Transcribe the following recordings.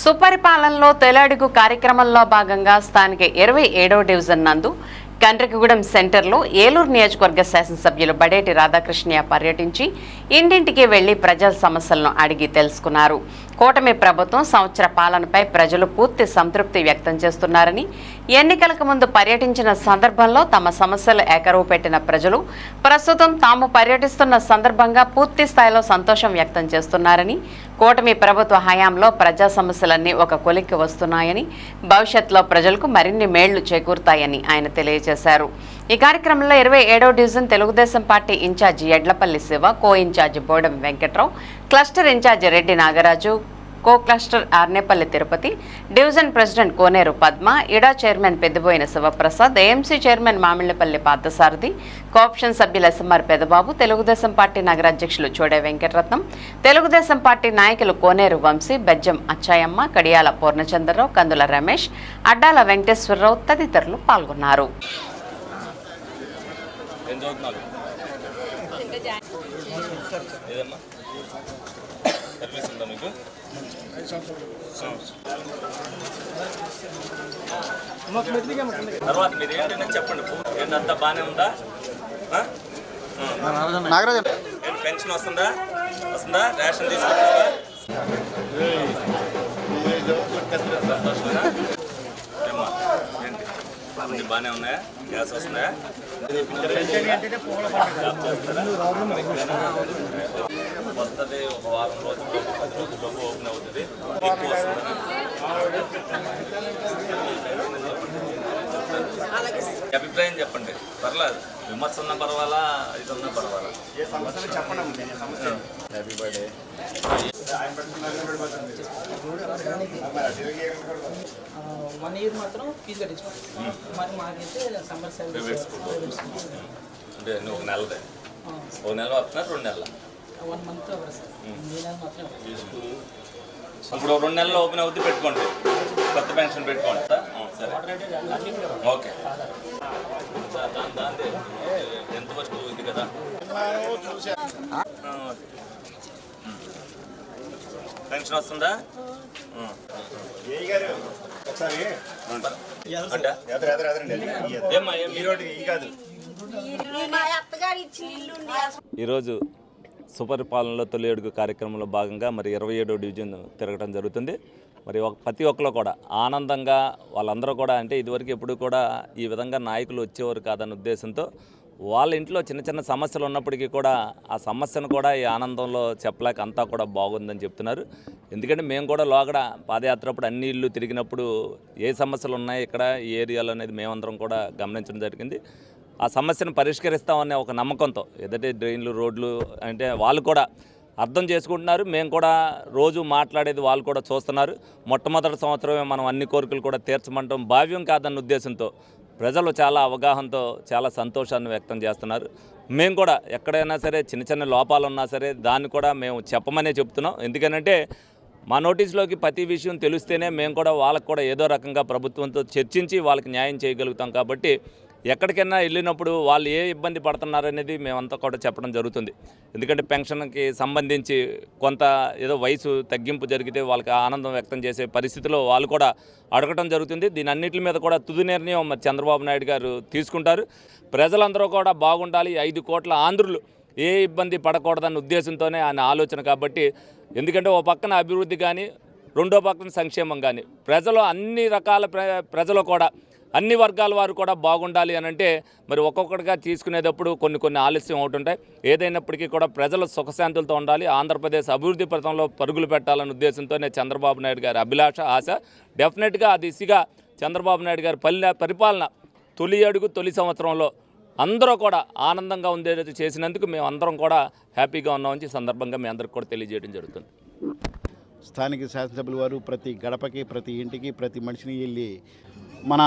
సుపరిపాలనలో తొలడుగు కార్యక్రమంలో భాగంగా స్థానిక ఇరవై ఏడవ డివిజన్ నందు కండ్రికగూడెం సెంటర్లో ఏలూరు నియోజకవర్గ శాసనసభ్యులు బడేటి రాధాకృష్ణయ్య పర్యటించి ఇంటింటికి వెళ్ళి ప్రజల సమస్యలను అడిగి తెలుసుకున్నారు. కూటమి ప్రభుత్వం సంవత్సర పాలనపై ప్రజలు పూర్తి సంతృప్తి వ్యక్తం చేస్తున్నారని ఎన్నికలకు ముందు పర్యటించిన సందర్భంలో తమ సమస్యలు ఏకరువు పెట్టిన ప్రజలు ప్రస్తుతం తాము పర్యటిస్తున్న సందర్భంగా పూర్తి స్థాయిలో సంతోషం వ్యక్తం చేస్తున్నారని కూటమి ప్రభుత్వ హయాంలో ప్రజా సమస్యలన్నీ ఒక కొలిక్కి వస్తున్నాయని భవిష్యత్తులో ప్రజలకు మరిన్ని మేళ్ళు చేకూరుతాయని ఆయన తెలియజేశారు. ఈ కార్యక్రమంలో ఇరవై ఏడవ division Telugu Desam party incharge Edlapalli Siva co incharge Bodam Venkatrao cluster incharge Reddy Nagaraju co cluster Arnepalli Tirupati division president Koneru Padma ఇడా chairman Peddaboina Sivaprasad AMC chairman Mamillapalli Parthasarathy cooption సభ్యులు SMR Pedababu Telugu Desam party నగర అధ్యక్షులు Chode Venkataratnam Telugu Desam party నాయకులు కోనేరు వంశీ బెజ్జం అచ్చాయమ్మ కడియాల పూర్ణచంద్రరావు కందుల రమేష్ అడ్డాల వెంకటేశ్వరరావు తదితరులు పాల్గొన్నారు. ఏం చదువుతున్నారు ఏదమ్మా సర్వీస్ ఉందా మీకు తర్వాత మీరు ఏంటంటే చెప్పండి ఏంటంతా బాగానే ఉందా ఆ? నాగరాజన్ ఏంటి పెన్షన్ వస్తుందా వస్తుందా రేషన్ తీసుకుంటావా ఏమ్మా ఏంటి బాగానే ఉన్నాయా గ్యాస్ వస్తున్నాయా వస్తుంది ఒక వారం రోజులు పది రోజుల్లోపు ఓపెన్ అవుతుంది ఎక్కువ వస్తుందా అభిప్రాయం చెప్పండి. పర్లేదు. విమర్శ ఉన్న పర్వాలా ఇది ఉన్నా పర్వాలా హ్యాపీ బర్త్డే వన్ ఇయర్ మాత్రం ఫీజు కట్టించుకోండి. మరి మాకైతే సమ్మర్ స్కూల్ అంటే నువ్వు ఒక నెలదే. ఒక నెల వస్తున్నా రెండు నెలల? వన్ మంత్ అవ్వదు సార్. ఈ నెల మాత్రం అవ్వదు. ఇప్పుడు రెండు నెలలు ఓపెన్ అవుద్ది పెట్టుకోండి. కొత్త పెన్షన్ పెట్టుకోండి. ఆ, సరే. ఓకే. దాందే. ఎంతవరకు ఇది కదా. పెన్షన్ వస్తుందా? ఈరోజు సుపరిపాలనలో తొలి అడుగు కార్యక్రమంలో భాగంగా మరి ఇరవై ఏడో డివిజన్ తిరగడం జరుగుతుంది. మరి ఒక ప్రతి ఒక్కరు కూడా ఆనందంగా వాళ్ళందరూ కూడా అంటే ఇదివరకు ఎప్పుడు కూడా ఈ విధంగా నాయకులు వచ్చేవారు కాదన్న ఉద్దేశంతో వాళ్ళ ఇంట్లో చిన్న చిన్న సమస్యలు ఉన్నప్పటికీ కూడా ఆ సమస్యను కూడా ఈ ఆనందంలో చెప్పలేక అంతా కూడా బాగుందని చెప్తున్నారు. ఎందుకంటే మేము కూడా లోగడ పాదయాత్ర అప్పుడు అన్ని ఇళ్ళు తిరిగినప్పుడు ఏ సమస్యలు ఉన్నాయి ఇక్కడ ఈ ఏరియాలో అనేది మేమందరం కూడా గమనించడం జరిగింది. ఆ సమస్యను పరిష్కరిస్తామనే ఒక నమ్మకంతో ఏదంటే డ్రైన్లు రోడ్లు అంటే వాళ్ళు కూడా అర్థం చేసుకుంటున్నారు. మేము కూడా రోజు మాట్లాడేది వాళ్ళు కూడా చూస్తున్నారు. మొట్టమొదటి సంవత్సరమే మనం అన్ని కోరికలు కూడా తీర్చమంటాం. భావ్యం కాదన్న ఉద్దేశంతో ప్రజలు చాలా అవగాహనతో చాలా సంతోషాన్ని వ్యక్తం చేస్తున్నారు. మేము కూడా ఎక్కడైనా సరే చిన్న చిన్న లోపాలు ఉన్నా సరే దాన్ని కూడా మేము చెప్పమనే చెప్తున్నాం. ఎందుకనంటే మా నోటీసులోకి ప్రతి విషయం తెలిస్తేనే మేము కూడా వాళ్ళకు కూడా ఏదో రకంగా ప్రభుత్వంతో చర్చించి వాళ్ళకి న్యాయం చేయగలుగుతాం కాబట్టి ఎక్కడికైనా వెళ్ళినప్పుడు వాళ్ళు ఏ ఇబ్బంది పడుతున్నారు అనేది మేమంతా కూడా చెప్పడం జరుగుతుంది. ఎందుకంటే పెన్షన్కి సంబంధించి కొంత ఏదో వయసు తగ్గింపు జరిగితే వాళ్ళకి ఆనందం వ్యక్తం చేసే పరిస్థితిలో వాళ్ళు కూడా అడగటం జరుగుతుంది. దీని అన్నింటి మీద కూడా తుది నిర్ణయం మరి చంద్రబాబు నాయుడు గారు తీసుకుంటారు. ప్రజలందరూ కూడా బాగుండాలి. ఐదు కోట్ల ఆంధ్రులు ఏ ఇబ్బంది పడకూడదన్న ఉద్దేశంతోనే ఆయన ఆలోచన కాబట్టి ఎందుకంటే ఓ పక్కన అభివృద్ధి కానీ రెండో పక్కన సంక్షేమం కానీ ప్రజలు అన్ని రకాల ప్ర ప్రజలు కూడా అన్ని వర్గాల వారు కూడా బాగుండాలి అని అంటే మరి ఒక్కొక్కటిగా తీసుకునేటప్పుడు కొన్ని కొన్ని ఆలస్యం అవుతుంటాయి ఏదైనప్పటికీ కూడా ప్రజలు సుఖశాంతులతో ఉండాలి. ఆంధ్రప్రదేశ్ అభివృద్ధి పథంలో పరుగులు పెట్టాలనే ఉద్దేశంతోనే చంద్రబాబు నాయుడు గారి అభిలాష ఆశ. డెఫినెట్గా ఆ దిశగా చంద్రబాబు నాయుడు గారి పల్లె పరిపాలన తొలి అడుగు తొలి సంవత్సరంలో అందరూ కూడా ఆనందంగా ఉండేది చేసినందుకు మేము అందరం కూడా హ్యాపీగా ఉన్నామని ఈ సందర్భంగా మీ అందరికి కూడా తెలియజేయడం జరుగుతుంది. స్థానిక శాసనసభ్యుల వారు ప్రతి గడపకి ప్రతి ఇంటికి ప్రతి మనిషిని వెళ్ళి మన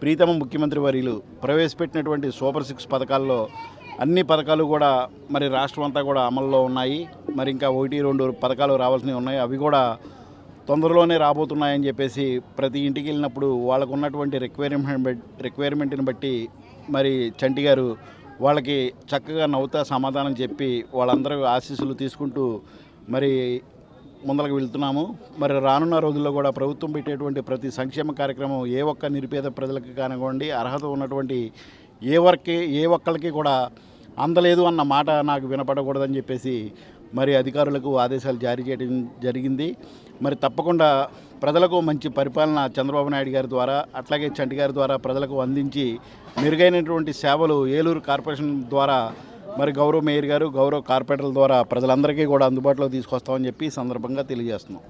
ప్రీతమ ముఖ్యమంత్రి వర్యులు ప్రవేశపెట్టినటువంటి సూపర్ సిక్స్ పథకాల్లో అన్ని పథకాలు కూడా మరి రాష్ట్రం అంతా కూడా అమల్లో ఉన్నాయి. మరి ఇంకా ఒకటి రెండు పథకాలు రావాల్సినవి ఉన్నాయి. అవి కూడా తొందరలోనే రాబోతున్నాయని చెప్పేసి ప్రతి ఇంటికి వెళ్ళినప్పుడు వాళ్ళకు ఉన్నటువంటి రిక్వైర్మెంట్ రిక్వైర్మెంట్ని బట్టి మరి చంటి గారు వాళ్ళకి చక్కగా నవ్వుతా సమాధానం చెప్పి వాళ్ళందరూ ఆశీస్సులు తీసుకుంటూ మరి ముందరకు వెళ్తున్నాము. మరి రానున్న రోజుల్లో కూడా ప్రభుత్వం పెట్టేటువంటి ప్రతి సంక్షేమ కార్యక్రమం ఏ ఒక్క నిరుపేద ప్రజలకు కానివ్వండి అర్హత ఉన్నటువంటి ఏ వర్కే ఏ ఒక్కరికి కూడా అందలేదు అన్న మాట నాకు వినపడకూడదని చెప్పేసి మరి అధికారులకు ఆదేశాలు జారీ చేయడం జరిగింది. మరి తప్పకుండా ప్రజలకు మంచి పరిపాలన చంద్రబాబు నాయుడు గారి ద్వారా అట్లాగే చంటి గారి ద్వారా ప్రజలకు అందించి మెరుగైనటువంటి సేవలు ఏలూరు కార్పొరేషన్ ద్వారా మరి గౌరవ మేయర్ గారు గౌరవ కార్పొరేటర్ల ద్వారా ప్రజలందరికీ కూడా అందుబాటులో తీసుకొస్తామని చెప్పి ఈ సందర్భంగా తెలియజేస్తున్నాం.